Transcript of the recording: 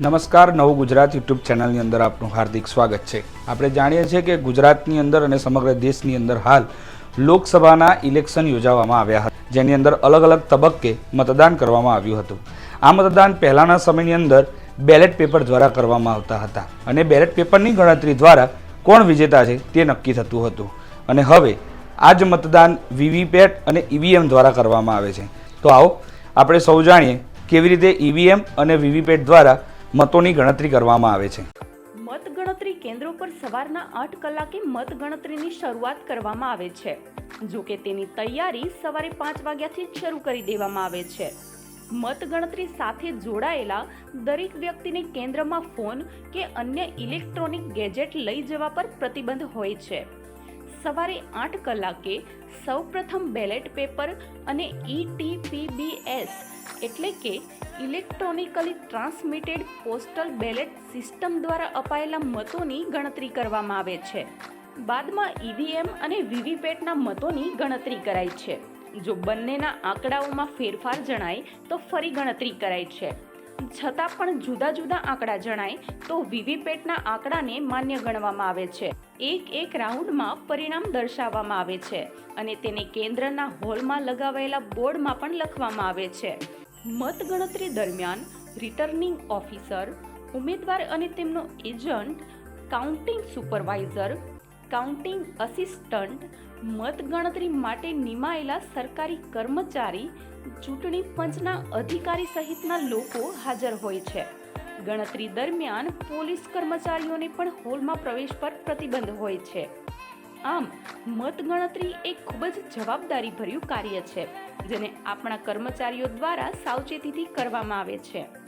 નમસ્કાર, નવું ગુજરાત યુટ્યુબ ચેનલની અંદર આપનું હાર્દિક સ્વાગત છે. આપણે જાણીએ છીએ કે ગુજરાતની અંદર અને સમગ્ર દેશની અંદર હાલ લોકસભાના ઇલેક્શન યોજાવામાં આવ્યા હતા, જેની અંદર અલગ અલગ તબક્કે મતદાન કરવામાં આવ્યું હતું. આ મતદાન પહેલાંના સમયની અંદર બેલેટ પેપર દ્વારા કરવામાં આવતા હતા અને બેલેટ પેપરની ગણતરી દ્વારા કોણ વિજેતા છે તે નક્કી થતું હતું. અને હવે આ જ મતદાન વીવીપેટ અને ઈવીએમ દ્વારા કરવામાં આવે છે. તો આવો, આપણે સૌ જાણીએ કેવી રીતે ઈવીએમ અને વીવીપેટ દ્વારા મતોની ગણતરી કરવામાં આવે છે. મતગણતરી કેન્દ્રો પર સવારના આઠ કલાકે મતગણતરીની શરૂઆત કરવામાં આવે છે. જો કે તેની તૈયારી સવારે પાંચ વાગ્યાથી શરૂ કરી દેવામાં આવે છે. મતગણતરી સાથે જોડાયેલા દરેક વ્યક્તિને કેન્દ્રમાં ફોન કે અન્ય ઇલેક્ટ્રોનિક ગેજેટ લઈ જવા પર પ્રતિબંધ હોય છે. સવારે આઠ કલાકે સૌપ્રથમ બેલેટ પેપર અને ઈટીપીબીએસ એટલે કે electronically transmitted postal ballot system દ્વારા અપાયેલા મતોની ગણતરી કરવામાં આવે છે. બાદમાં ઈવીએમ અને વીવીપેટના મતોની ગણતરી કરાય છે. જો બંનેના આંકડાઓમાં ફેરફાર જણાય તો ફરી ગણતરી કરાય છે. છતાં પણ જુદા જુદા આંકડા જણાય તો વીવીપેટના આંકડાને માન્ય ગણવામાં આવે છે. એક એક રાઉન્ડમાં પરિણામ દર્શાવવામાં આવે છે અને તેને કેન્દ્રના હોલમાં લગાવાયેલા બોર્ડમાં પણ લખવામાં આવે છે. મતગણતરી દરમિયાન રિટર્નિંગ ઓફિસર, ઉમેદવાર અને તેમનો agent, counting supervisor counting assistant મતગણતરી માટે નિમાયેલા સરકારી કર્મચારી ચૂંટણી પંચના અધિકારી સહિતના લોકો હાજર હોય છે. ગણતરી દરમિયાન પોલીસ કર્મચારીઓને પણ હોલમાં પ્રવેશ પર પ્રતિબંધ હોય છે. આમ, મતગણતરી એ ખૂબ જ જવાબદારીભર્યું કાર્ય છે, જેને આપણા કર્મચારીઓ દ્વારા સાવચેતીથી કરવામાં આવે છે.